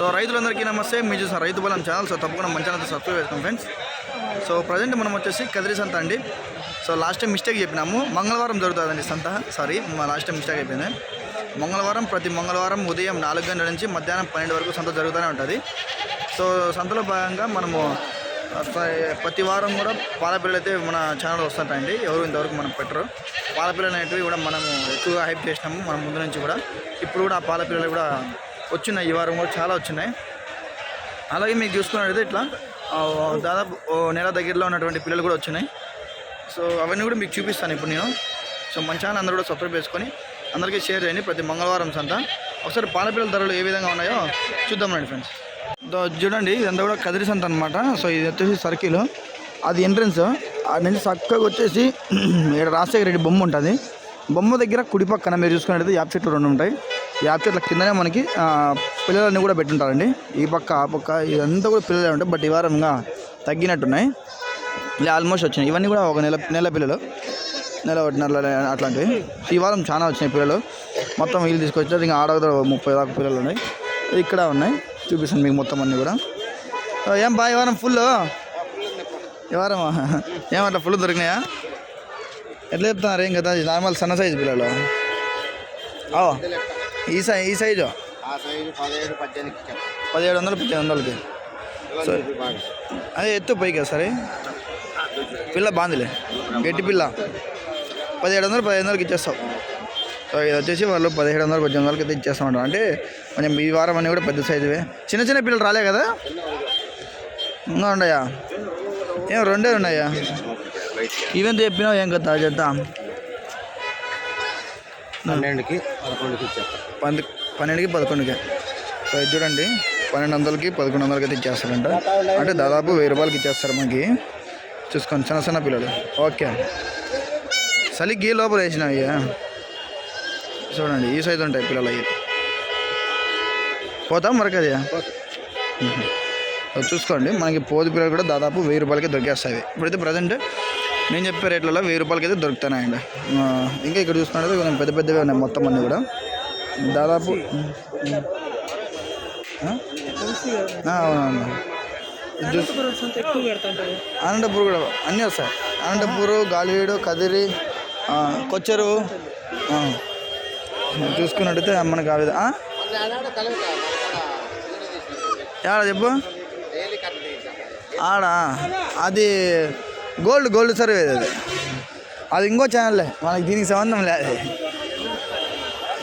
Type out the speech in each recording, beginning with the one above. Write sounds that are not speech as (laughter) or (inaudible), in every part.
So రైతులందరికీ నమస్తే. మీరు చూసిన రైతు బలం ఛానల్ సో తప్పకుండా మంచి ఛానల్ సబ్స్క్రైబ్ చేసుకోండి ఫ్రెండ్స్. సో ప్రజెంట్ మనం వచ్చేసి కదిరి సంత అండి. సో లాస్ట్ టైం మిస్టేక్ చెప్పినాము. మంగళవారం జరుగుతుందండి సంత. సారీ మా లాస్ట్ టైం మిస్టేక్ అయిపోయింది. మంగళవారం ప్రతి మంగళవారం ఉదయం నాలుగు గంటల నుంచి మధ్యాహ్నం పన్నెండు వరకు సంత జరుగుతూనే ఉంటుంది. సో సంతలో భాగంగా మనము ప్రతి వారం కూడా పాల పిల్లలు అయితే మన ఛానల్ వస్తుంటాయండి. ఎవరు ఇంతవరకు మనం పెట్టరు. పాల పిల్లలు అనేటివి కూడా మనము ఎక్కువగా హైప్ చేసినాము. మనం ముందు నుంచి కూడా. ఇప్పుడు కూడా ఆ పాల పిల్లలు కూడా వచ్చినాయి ఈ వారం కూడా చాలా వచ్చినాయి. అలాగే మీకు చూసుకున్నట్టయితే ఇట్లా దాదాపు నెల దగ్గరలో ఉన్నటువంటి పిల్లలు కూడా వచ్చినాయి. సో అవన్నీ కూడా మీకు చూపిస్తాను ఇప్పుడు నేను. సో మంచి అందరూ కూడా సబ్స్క్రైబ్ చేసుకొని అందరికీ షేర్ చేయండి ప్రతి మంగళవారం సంత. ఒకసారి పాలపిల్లల ధరలు ఏ విధంగా ఉన్నాయో చూద్దాం రండి ఫ్రెండ్స్ చూడండి ఇదంతా కూడా కదిరి సంత అనమాట సో ఇది వచ్చేసి సర్కిల్ అది ఎంట్రన్స్ అది నుంచి చక్కగా వచ్చేసి (clears throat) ఇక్కడ రాజశేఖర రెడ్డి బొమ్మ ఉంటుంది. బొమ్మ దగ్గర కుడి పక్కన మీరు చూసుకున్నట్టయితే యాప్ చెట్లు రెండు ఉంటాయి. యాప్ చెట్ల కిందనే మనకి పిల్లలన్నీ కూడా పెట్టుంటారండి. ఈ పక్క ఆ పక్క ఇదంతా కూడా పిల్లలే ఉంటాయి బట్ ఈ వారంగా తగ్గినట్టున్నాయి. ఇలా ఆల్మోస్ట్ వచ్చినాయి. ఇవన్నీ కూడా ఒక నెల నెల పిల్లలు. నెల ఒకటిన్నర అట్లాంటివి. ఈ వారం చాలా వచ్చినాయి పిల్లలు. మొత్తం వీళ్ళు తీసుకొచ్చారు ఇంకా ఆడ ముప్పై దాకా పిల్లలు ఉన్నాయి. ఇక్కడ ఉన్నాయి. చూపిస్తాను మీకు మొత్తం అన్నీ కూడా. ఏం బా ఈ వారం ఫుల్ ఈ వారం ఏమంటా ఫుల్ దొరికినాయా? ఎట్లా చెప్తున్నారు? ఏం కదా? నార్మల్ సన్న సైజు పిల్లలు. ఓ ఈ సై ఈ సైజు పదిహేడు వందలు పద్దెనిమిది వందలకి సో అదే ఎత్తు పైకి సరే పిల్ల బాందిలే గట్టి పిల్ల పదిహేడు వందలు పదిహేను వందలకి ఇచ్చేస్తావు సో ఇది వచ్చేసి వాళ్ళు పదిహేడు వందలు పద్దెనిమిది వందలకి అయితే ఇచ్చేస్తామంటారు అంటే కొంచెం ఈ వారం అన్నీ కూడా పెద్ద సైజువే చిన్న చిన్న పిల్లలు రాలే కదా ఇంకా ఉన్నాయా ఏం రెండే ఉన్నాయా ఈవెంట్ చెప్పినావు ఏం కదా చేద్దాం పన్నెండుకి పదకొండుకి ఇచ్చాం పంది పన్నెండుకి పదకొండుకి. సో ఇది చూడండి పన్నెండు వందలకి పదకొండు వందలకి అయితే ఇచ్చేస్తారంట. అంటే దాదాపు వెయ్యి రూపాయలకి ఇచ్చేస్తారు మనకి చూసుకోండి చిన్న చిన్న పిల్లలు. ఓకే. చలికి లోపల వేసినవి చూడండి ఈ సైజు ఉంటాయి పిల్లలు అవి పోతాం. మరకది చూసుకోండి. మనకి పోదు పిల్లలు కూడా దాదాపు వెయ్యి రూపాయలకి దొరికేస్తాయి. ఇప్పుడైతే ప్రజెంట్ నేను చెప్పే రేట్లలో వెయ్యి రూపాయలకి అయితే దొరుకుతానండి ఇంకా ఇక్కడ చూసుకున్నట్టు కొంచెం పెద్ద పెద్దవి ఉన్నాయి మొత్తం అన్నీ కూడా. దాదాపు అవునవును అనంతపూర్ కూడా అన్నీ వస్తాయి. అనంతపూరు గాలివీడు కదిరి కొచ్చరు చూసుకున్నట్టయితే మనకి ఆ విధంగా ఏడా చెప్పు. ఆడ అది గోల్డ్ గోల్డ్ సర్వే అది. అది ఇంకో ఛానల్లే మనకి దీనికి సంబంధం లేదు.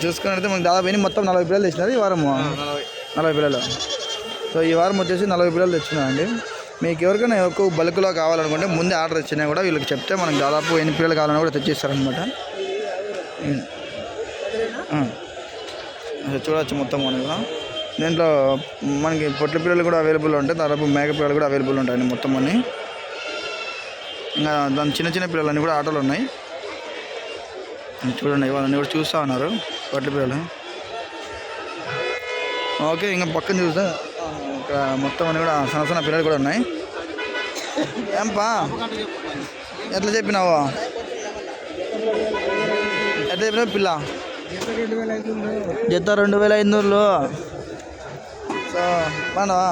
చూసుకున్నట్టయితే మనకి దాదాపు ఎన్ని మొత్తం నలభై పిల్లలు తెచ్చినారు ఈ వారం నలభై. పిల్లలు. సో ఈ వారం వచ్చేసి నలభై పిల్లలు తెచ్చినారండి మీకు ఎవరికైనా ఎక్కువ బల్క్లో కావాలనుకుంటే ముందే ఆర్డర్ ఇచ్చినా కూడా వీళ్ళకి చెప్తే మనకి దాదాపు ఎన్ని పిల్లలు కావాలన్నా కూడా తెచ్చిస్తారనమాట చూడవచ్చు మొత్తం మనం కూడా దీంట్లో మనకి పొట్ల పిల్లలు కూడా అవైలబుల్ ఉంటాయి. దాదాపు మేక పిల్లలు కూడా అవైలబుల్ ఉంటాయండి మొత్తం అన్ని. ఇంకా దాని చిన్న చిన్న పిల్లలన్నీ కూడా ఆటోలు ఉన్నాయి. చూడండి వాళ్ళని కూడా చూస్తూ ఉన్నారు పొట్ల పిల్లలు. ఓకే ఇంకా పక్కన చూస్తే ఇక్కడ మొత్తం అన్ని కూడా సన్న సన్న పిల్లలు కూడా ఉన్నాయి. ఏంపా? ఎట్లా చెప్పినావు? ఎట్లా చెప్పినావు పిల్ల? జత రెండు వేల ఐదు నూరులు సో బాగున్నావా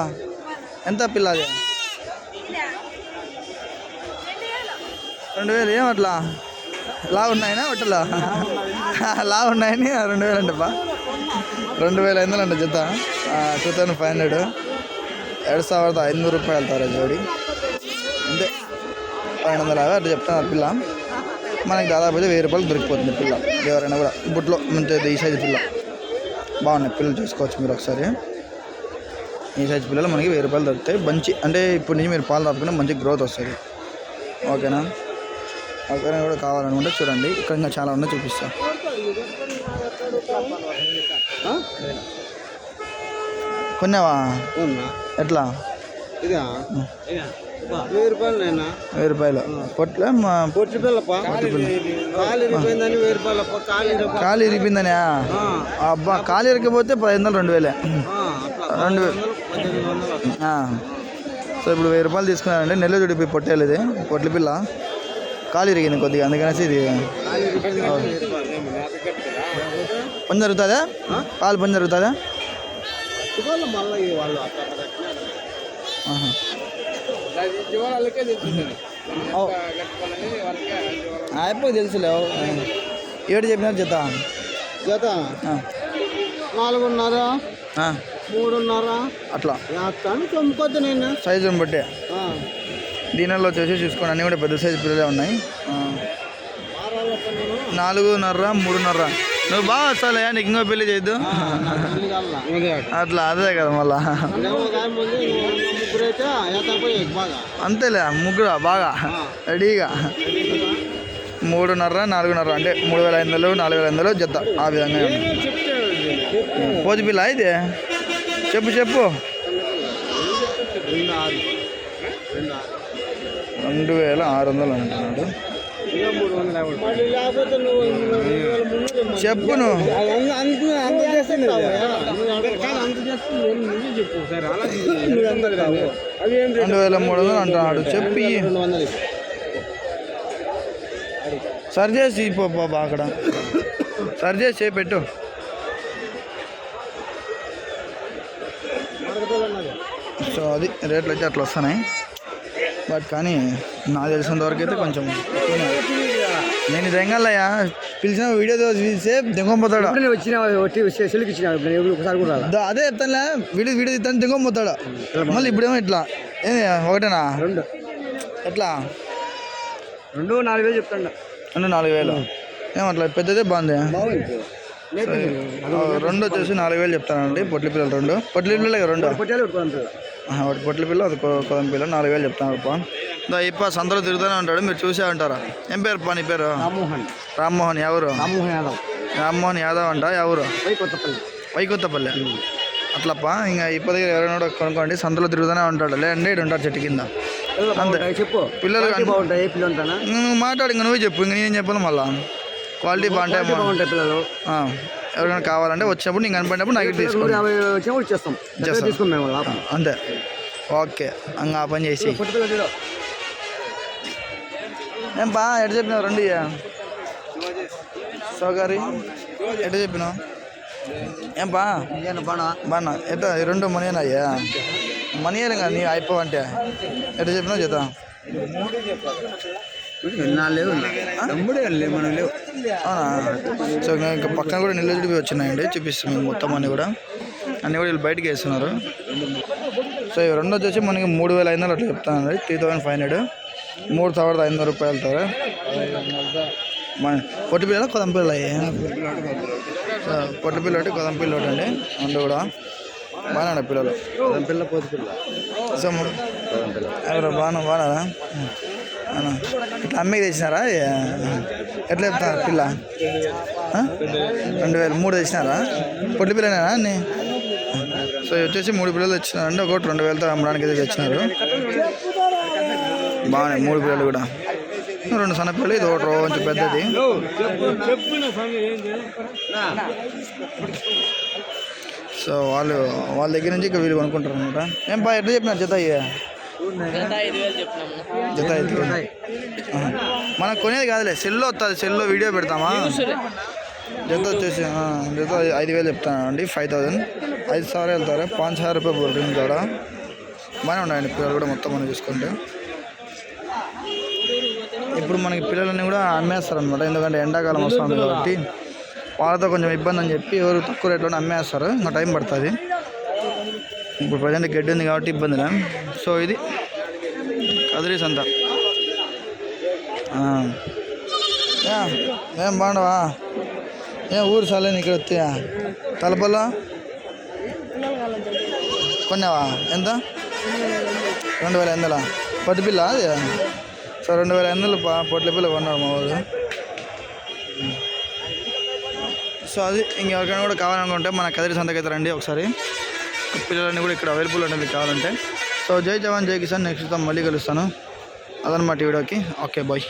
ఎంత పిల్ల అది రెండు వేలు ఏం అట్లా లా ఉన్నాయనా ఒట్టలా లా ఉన్నాయని రెండు వేలు అంటే బా రెండు వేల ఐదు వందలు అంట జత టూ థౌసండ్ ఫైవ్ హండ్రెడ్ ಎರಡು ಸಾವಿರದ ಐನೂರು ರೂಪಾಯಿ ಹೇಳ್ತಾರೆ జోడి అంతే పన్నెండు వందల యాభై అట్లా చెప్తున్నారు పిల్ల మనకి దాదాపు అయితే వెయ్యి రూపాయలు దొరికిపోతుంది పిల్ల ఎవరైనా కూడా బుట్లో మంచి ఈ సైజు పిల్ల బాగున్నాయి పిల్లలు చూసుకోవచ్చు మీరు ఒకసారి ఈ సైజు పిల్లలు మనకి వెయ్యి రూపాయలు దొరుకుతాయి. మంచి అంటే ఇప్పుడు నుంచి మీరు పాలు తాపుకునే మంచి గ్రోత్ వస్తుంది. ఓకేనా? ఓకేనా కూడా కావాలనుకుంటే చూడండి. ఇక్కడ ఇంకా చాలా ఉన్నాయి చూపిస్తా. కొన్నావా? ఎట్లా? వెయ్యి రూపాయలు నైనా? వెయ్యి రూపాయలు. పొట్ల మా పొట్టి పిల్లప్ప కాలు ఇరిపోయిందని వెయ్యి రూపాయలప్ప? కాలు ఇరప కాలు ఇరిపిందనే అబ్బా కాలు ఇరికిపోతే పది వందలు రెండు వేలే. రెండు వేలు. సో ఇప్పుడు వెయ్యి రూపాయలు తీసుకున్నానంటే నెల్లూరు చూడిపోయి పొట్టేలు ఇది పొట్ల పిల్ల కాలు ఇరిగింది కొద్దిగా అందుకనేసి ఇది? పని జరుగుతుందా? కాలు పని జరుగుతుందా? అయిపోయి తెలుసులే. ఏడు చెప్పినారు జత? జత. నాలుగున్నర. మూడున్నర. అట్లా. నేను సైజుని బట్టి? దీనిలో వచ్చేసి చూసుకోండి అన్నీ కూడా పెద్ద సైజు పిల్లలే ఉన్నాయి. నాలుగున్నర మూడున్నర. నువ్వు బాగా వస్తాలే నీకు ఇంకో పెళ్ళి చేయొద్దు. అట్లా అదే కదా మళ్ళా. అయితే అంతేలే ముగ్గురు బాగా. రెడీగా. మూడున్నర నాలుగున్నర అంటే మూడు వేల ఐదు వందలు నాలుగు వేల ఐదు వందలు జత ఆ విధంగా. పోతు పిల్ల ఇది చెప్పు చెప్పు. రెండు వేల ఆరు వందలు అంటున్నాడు. చెప్పు రెండు వేల మూడు వందలు అంటున్నాడు. చెప్పి. సర్జేసి పోబా అక్కడ. సర్జేసి చేపెట్టు సో అది రేట్లు అయితే అట్లా వస్తున్నాయి బట్ కానీ నాకు తెలిసినంత వరకు అయితే కొంచెం. నేను దెంగల్లయ్యా పిలిచిన వీడియో తీస్తే దెంగపోతాడు నేను వచ్చిన ఒకటి సెల్కి ఇచ్చిన ఒకసారి కూడా రాలా. దా- అదే చెప్తానులే వీడియో వీడియో తీస్తాను దెంగపోతాడు మళ్ళీ ఇప్పుడేమో ఇట్లా ఏ ఒకటేనా రెండు ఎట్లా రెండు నాలుగు వేలు చెప్తాండ రెండు నాలుగు వేలు ఏమట్లా పెద్దదే బాగుంది రెండు వచ్చేసి నాలుగు వేలు చెప్తానండి పొట్లి పిల్లలు రెండు పొట్లి పిల్లలే రెండు ఒకటి పొట్లి పిల్ల అది కొ- కొదం పిల్ల నాలుగు వేలు చెప్తాను దా ఇప్ప సంతలో తిరుగుతూనే ఉంటాడు మీరు చూసే ఉంటారా? ఏం పేరు పా నీ పేరు? రామ్మోహన్. రామ్మోహన్ ఎవరు? రామ్మోహన్ యాదవ్. రామ్మోహన్ యాదవ్ అంట ఎవరు? పై కొత్తపల్లి పైకొత్తపల్లె అట్లప్ప ఇంకా ఇప్ప దగ్గర ఎవరైనా కూడా కొనుక్కోండి సంతలో తిరుగుతూనే ఉంటాడు. లేదండి ఇటు ఉంటాడు చెట్టు కింద. బాగుంటాయి? చెప్పు. పిల్లలు బాగుంటాయి? పిల్లలు నువ్వు మాట్లాడు ఇంక నువ్వే చెప్పు ఇంక నేను చెప్పాలి మళ్ళా? క్వాలిటీ బాగుంటాయి క్వాలిటీ బాగుంటాయి పిల్లలు. ఆ, ఎవరికైనా కావాలంటే వచ్చినప్పుడు నీకు కనపడినప్పుడు నాకు. తీసుకుని అంతే. ఓకే. ఇంకా ఆ పని చేసి. ఏం బా ఎటు చెప్పినావు? రండి సౌకర్య. ఎటు చెప్పినావు? ఏం బా? ఎట్ట ఈ రెండు మనీనా అయ్యా? కదా నీ అయిపోవంటే. ఎటు చెప్పినావు? చేత విన్నాళ్ళే తమ్ముడే మనం లేవు సో ఇంకా పక్కన కూడా నిల్లుడిపోయి వచ్చినాయండి చూపిస్తున్నాం మొత్తం అన్నీ కూడా. అన్నీ కూడా వీళ్ళు బయటకు వేస్తున్నారు. సో ఇవి రెండు వచ్చేసి మనకి మూడు వేల ఐదు వందలు అట్లా చెప్తానండి త్రీ థౌసండ్ ఫైవ్ హండ్రెడ్ మూడు థౌసండ్ ఐదు వందల రూపాయలు తర. పొట్టి పిల్లలు కొదంపిల్లు అయ్యాయి పొట్టి పిల్లలు ఒకటి కొదంపిల్ల ఒకటి అండి అందు కూడా. బాగా పిల్లలు. పిల్ల పోతు పిల్ల. సో బాగా బాగా ఇట్లా అమ్మకి తెచ్చినారా? ఎట్లా చెప్తున్నారు పిల్ల? రెండు వేలు మూడు తెచ్చినారా? పొట్టి పిల్లనేనా అన్ని? సో వచ్చేసి మూడు పిల్లలు తెచ్చినారండి ఒకటి రెండు వేలతో అమ్మడానికి అయితే తెచ్చినారు. బాగున్నాయి మూడు పిల్లలు కూడా. రెండు సన్న పిల్లలు ఇది ఒకటి కొంచెం పెద్దది. సో వాళ్ళు వాళ్ళ దగ్గర నుంచి ఇంకా వీళ్ళు కొనుక్కుంటారు అనమాట ఏం బా ఎట్లా చెప్పినారు జత జత ఐదు. మనకు కొనేది కాదులే సెల్లో వస్తుంది సెల్లో వీడియో పెడతామా? జత వచ్చేసి జత ఐదు వేలు చెప్తాను అండి ఫైవ్ థౌజండ్ ఐదు సార్లు వెళ్తారు? పాంచ్ హజార్ రూపాయలు బోల్ రింగ్ కూడా. బాగానే ఉన్నాయండి పిల్లలు కూడా మొత్తం మనం చూసుకుంటే. ఇప్పుడు మనకి పిల్లలన్నీ కూడా అమ్మేస్తారు అనమాట ఎందుకంటే ఎండాకాలం వస్తుంది కాబట్టి. వాళ్ళతో కొంచెం ఇబ్బంది అని చెప్పి ఎవరు తక్కువ రేట్లోనే అమ్మేస్తారు ఇంకా టైం పడుతుంది. ఇప్పుడు ప్రజెంట్ గడ్డి ఉంది కాబట్టి ఇబ్బందిలే సో ఇది కదిరీస్ అంతా యా, ఏం బాగుండవా ఏం ఊరు సాలేని ఇక్కడ వస్తాయా తలపల్ల? కొన్నావా? ఎంత? రెండు వేల ఎనిమిదిలా పట్టు పిల్ల అది? సో రెండు వేల ఎనిమిదిలో పొట్ల పిల్ల కొన్నారు మా వాళ్ళు సో అది ఇంకెవరికైనా కూడా కావాలనుకుంటే మన కదిరి సంతకైతే రండి ఒకసారి. పిల్లలన్నీ కూడా ఇక్కడ అవైలబుల్ ఉంటుంది కావాలంటే. సో జై జవాన్ జై కిసాన్. నెక్స్ట్ మళ్ళీ కలుస్తాను. అదనమాట ఈ వీడియోకి. Okay bye